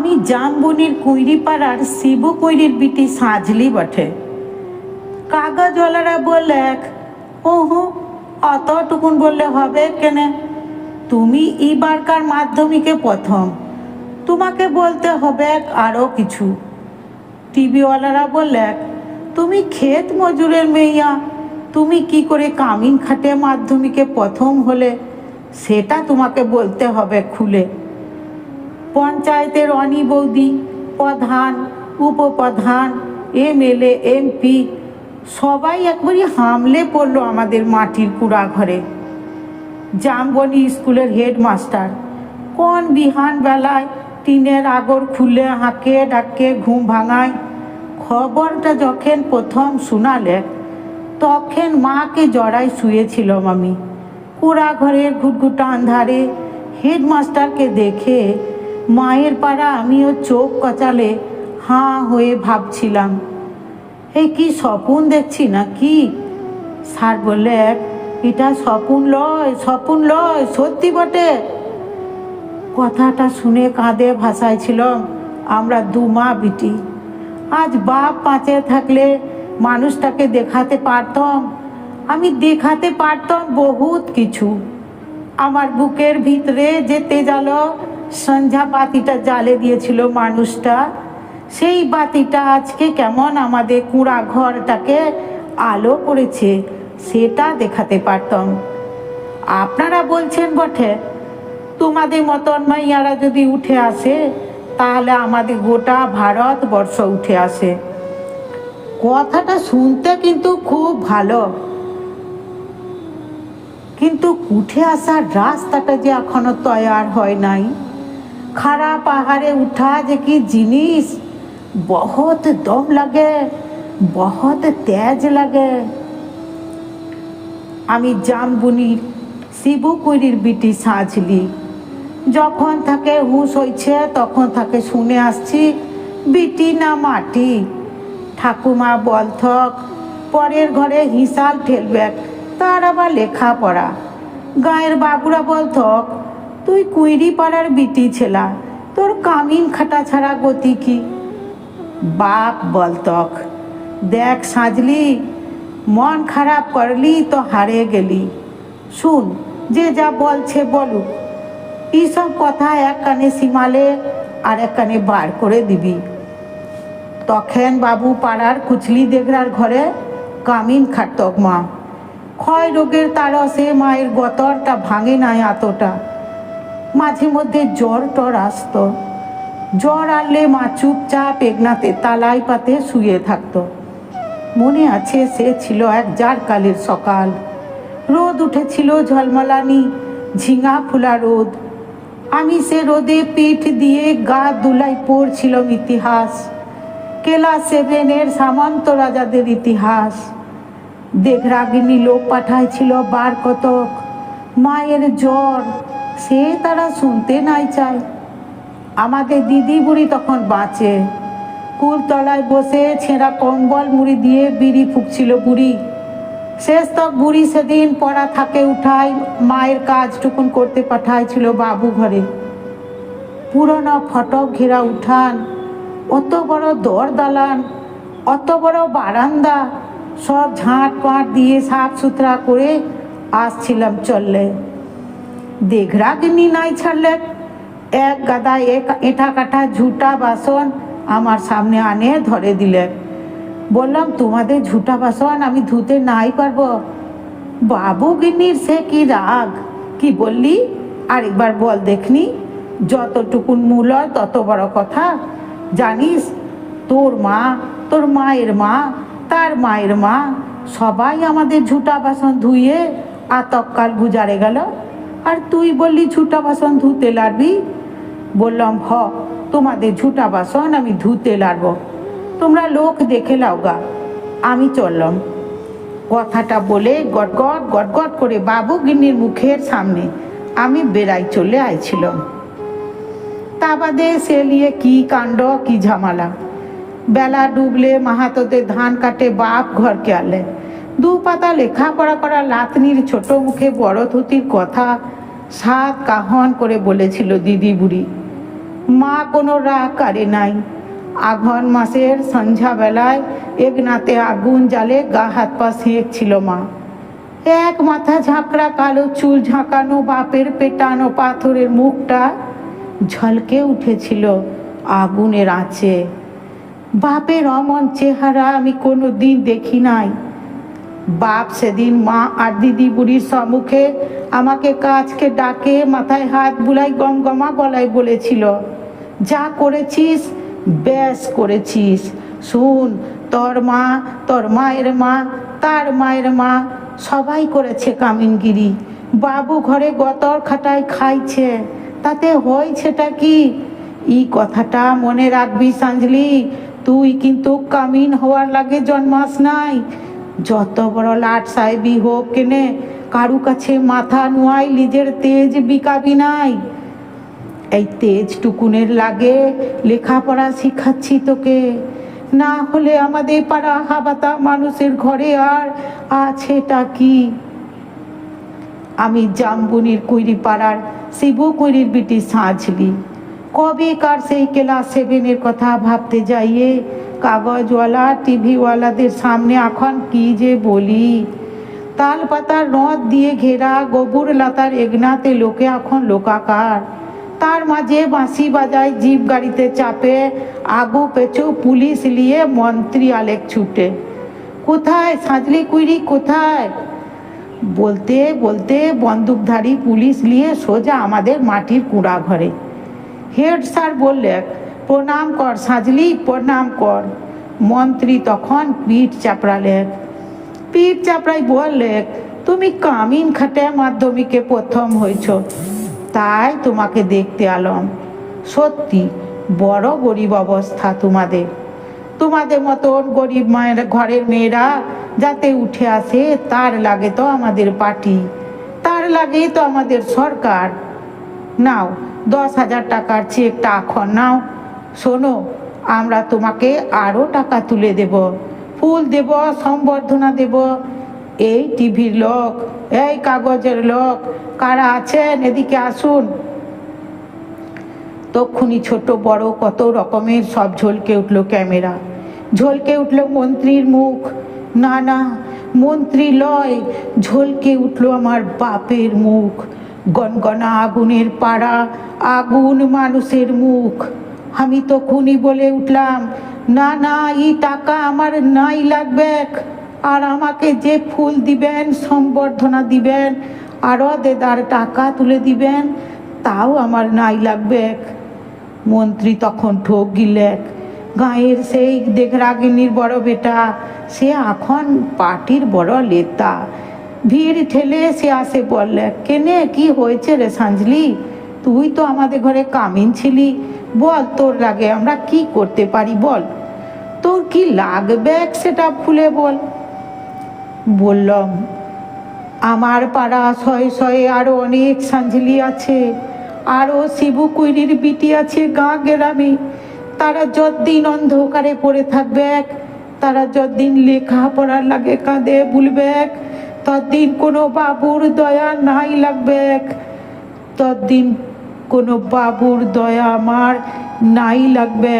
আমি জামবনির কুইরিপাড়ার শিব কৈরির বিটি সাজলি বটে। কাগজওয়ালারা বললে ওহু অতটুকুন বললে হবে কেনে? তুমি এবারকার মাধ্যমিকে প্রথম। তোমাকে বলতে হবে আরও কিছু। টিভিওয়ালারা বললে তুমি ক্ষেত মজুরের মেইয়া, তুমি কি করে কামিন খাটে মাধ্যমিকে প্রথম হলে? সেটা তোমাকে বলতে হবে খুলে। পঞ্চায়েতের অনি বৌদি, প্রধান, উপপ্রধান, এমএলএ, এমপি, সবাই একবারই হামলে পড়ল আমাদের মাটির কুড়া ঘরে। জামবনি স্কুলের হেডমাস্টার, কোন বিহান বেলায় টিনের আগর খুলে হাঁকে ডাকে ঘুম ভাঙায়, খবরটা যখন প্রথম শোনালে তখন মাকে জড়াই শুয়েছিলাম আমি। কুড়া ঘরের ঘুটঘুটা আন্ধারে হেডমাস্টারকে দেখে মায়ের পাড়া আমিও চোখ কচালে হাঁ হয়ে ভাবছিলাম। এই কি স্বপন দেখছি না কি স্যার বললে, এটা স্বপন লয় স্বপন লয়, সত্যি বটে। কথাটা শুনে কাঁদে ভাসায় ছিল আমরা দু মা বিটি। আজ বাপ পাঁচে থাকলে মানুষটাকে দেখাতে পারতাম। আমি দেখাতে পারতাম বহুত কিছু। আমার বুকের ভিতরে যে তেজালো সন্ধ্যা বাতিটা জ্বালে দিয়েছিল মানুষটা। সেই বাতিটা আজকে কেমন আমাদের কুঁড়া ঘরটাকে আলো করেছে, সেটা দেখাতে পারতাম। আপনারা বলছেন বটে, তোমাদের মতন মাইয়ারা যদি উঠে আসে, তাহলে আমাদের গোটা ভারতবর্ষ উঠে আসে। কথাটা শুনতে কিন্তু খুব ভালো। কিন্তু উঠে আসার রাস্তাটা যে এখনও তৈয়ার হয় নাই। খারাপ পাহাড়ে উঠা যে কি জিনিস? বহুত দম লাগে, বহুত তেজ লাগে। আমি জামবুনির শিবকুড়ির বিটি সাঁচলি যখন থাকে হুঁশ হইছে, তখন থাকে শুনে আসছি, বিটি না মাটি। ঠাকুমা বলথক, পরের ঘরে হিসাল ঠেলবে, তার আবার লেখাপড়া। গায়ের বাবুরা বলথক তুই কুইরি পাড়ার বিটি ছেলা। তোর কামিন খাটা ছাড়া গতি কি? বাপ বলতক দেখ সাজলি, মন খারাপ করলি তো হারে গেলি। শুন, যে যা বলছে বলুক, এইসব কথা এক কানে সীমালে আর এক কানে বার করে দিবি। তখন বাবু পাড়ার কুচলি দেগরার ঘরে কামিন খাটতক মা। ক্ষয় রোগের তারসে মায়ের গতরটা ভাঙে নাই এতটা মাঝে মধ্যে জ্বর টর আসতো। জ্বর আনলে মা চুপচাপ এগনাতে তালাই পাতে শুয়ে থাকত। মনে আছে সে ছিল এক জারকালের সকাল। রোদ উঠেছিল ঝলমলানি, ঝিঙা ফুলা রোদ। আমি সে রোদে পিঠ দিয়ে গা দুলাই পড়ছিলাম ইতিহাস। কেলা সেভেনের সামন্ত রাজাদের ইতিহাস। দেখরাগিনী লোক পাঠাইছিল বার কতক। মায়ের জ্বর সে তারা শুনতে নাই চায়। আমাদের দিদি বুড়ি তখন বাঁচে। কুলতলায় বসে ছেঁড়া কম্বল মুড়ি দিয়ে বিড়ি ফুকছিল বুড়ি। শেষ তক বুড়ি সেদিন পড়া থাকে উঠাই মায়ের কাজটুকুন করতে পাঠাইছিল বাবু ঘরে। পুরনো ফটক ঘেরা উঠান, অত বড় দর দালান, অত বড় বারান্দা, সব ঝাঁট পাঁট দিয়ে সাফ সুতরা করে আসছিলাম চললে দেখরাগিনি নাই ছাড়লে এক গাদা এক এঁঠা কাঠা ঝুটা বাসন আমার সামনে আনে ধরে দিলে বললাম তোমাদের ঝুটা বাসন আমি ধুতে নাই পারব বাবু গিন্নির সে কি রাগ কি বললি আরেকবার বল দেখনি যতটুকুন মূল তত বড় কথা জানিস তোর মা তোর মায়ের মা তার মায়ের মা সবাই আমাদের ঝুটা বাসন ধুয়ে আতকাল গুজারে গেল আর তুই বললি ঝুটা বাসন ধুতে লারবি বললাম, হ, তোমাদের ঝুটা বাসন আমি ধুতে লারব তোমরা লোক দেখে লাও গা। আমি চললাম। কথাটা বলে গটগট গটগট করে বাবু গিন্নির মুখের সামনে আমি বেড়াই চলে আইছিলাম। তা বাদে সে নিয়ে কি কাণ্ড, কি ঝামালা? বেলা ডুবলে মাহাতোদের ধান কাটে বাপ ঘরকে আলে দু পাতা লেখাপড়া করা লাতনির ছোট মুখে বড় ধুতির কথা সাত কাহন করে বলেছিল দিদি বুড়ি। মা কোনো রাগ কারে নাই। আঘন মাসের সন্ধ্যাবেলায় একনাতে আগুন জালে গা হাত পা সেঁকছিল মা। এক মাথা ঝাঁকড়া কালো চুল ঝাঁকানো বাপের পেটানো পাথরের মুখটা ঝলকে উঠেছিল আগুনের আঁচে। বাপের অমন চেহারা আমি কোনো দিন দেখি নাই। বাপ সেদিন মা আর দিদি বুড়ির সম্মুখে আমাকে কাজকে ডাকে, মাথায় হাত বুলাই গম গমা গলায় বলেছিল, যা করেছিস বেশ করেছিস। শুন, তোর মা, তোর মায়ের মা, তার মায়ের মা, সবাই করেছে কামিনগিরি। বাবু ঘরে গতর খাটায় খাইছে, তাতে হয়েছেটা কি? ই কথাটা মনে রাখবি সাঞ্জলি, তুই কিন্তু কামিন হওয়ার লাগে জন্মাস নাই। যত বড় লাট সাহেবই হোক কেনে কারু কাছে মাথা নোয়াই, নিজের তেজ বিকাবি নাই। এই তেজ টুকুনের লাগে লেখাপড়া শিখাচ্ছি তোকে। না হলে আমাদের পাড়া হাবাতা মানুষের ঘরে আর আছেটা কি? আমি জামবুনির কুইরি পাড়ার শিবু কুইরির বিটি সাঁঝলি। কবে কার সেই ক্লাস সেভেনের কথা ভাবতে যাইয়ে কাগজওয়ালা, টিভিওয়ালাদের সামনে এখন কি যে বলি? তাল পাতার নদ দিয়ে ঘেরা গোবর লাতার এগনাতে লোকে এখন লোকাকার। তার মাঝে বাঁশি বাজায় জিপ গাড়িতে চাপে, আগু পেছু পুলিশ নিয়ে মন্ত্রী আলেক ছুটে। কোথায় সাজলি কুইরি কোথায়? বলতে বলতে বন্দুকধারী পুলিশ নিয়ে সোজা আমাদের মাটির কুড়া ঘরে হেড স্যার বললে প্রণাম কর সাজলি, প্রণাম কর। মন্ত্রী তখন পিঠ চাপড়ালে পিঠ চাপড়াই বললে তুমি কামিন খাটে মাধ্যমিকে প্রথম হয়েছ তাই তোমাকে দেখতে আলম। সত্যি, বড় গরিব অবস্থা তোমাদের। তোমাদের মতন গরিব মায়ের ঘরের মেয়েরা যাতে উঠে আসে, তার লাগে তো আমাদের পার্টি। তার লাগেই তো আমাদের সরকার। নাও, দশ হাজার টাকার চেকটা এখন নাও। শোনো, আমরা তোমাকে আরও টাকা তুলে দেব, ফুল দেব, সম্বর্ধনা দেব। এই টিভির লোক, এই কাগজের লোক, কারা আছেন? এদিকে আসুন। তক্ষুনি ছোট বড় কত রকমের সব ঝলকে উঠল ক্যামেরা, ঝলকে উঠল মন্ত্রীর মুখ। না না, মন্ত্রী লয়, ঝলকে উঠল আমার বাপের মুখ। গনগনা আগুনের পাড়া, আগুন মানুষের মুখ। আমি তো খুনি বলে উঠলাম, না না, এই টাকা আমার নাই লাগবে। আর আমাকে যে ফুল দিবেন, সম্বর্ধনা দিবেন আরও দেদার টাকা তুলে দিবেন, তাও আমার নাই লাগবে। মন্ত্রী তখন ঠোক গিলেক গাঁয়ের সেই দেখরাগিনীর বড় বেটা, সে এখন পার্টির বড় লেতা ভিড় ঠেলে সে আসে বললে কেনে, কি হয়েছে রে সাঞ্জলি? তুই তো আমাদের ঘরে কামিন ছিলি। বল তোর লাগে আমরা কি করতে পারি বল? তোর কি লাগবে সেটা খুলে বল? বললাম, আমার পাড়া শয়ে শয়ে আরও অনেক সাঞ্জলি আছে। আরও শিবু কুইরির বিটি আছে গাঁ গ্রামে। তারা যতদিন অন্ধকারে পড়ে থাকবে তারা যতদিন লেখাপড়ার লাগে কাঁদে বুলবে ততদিন কোনো বাবুর দয়া নাই লাগবে ততদিন কোনো বাবুর দয়া আমার নাই লাগবে।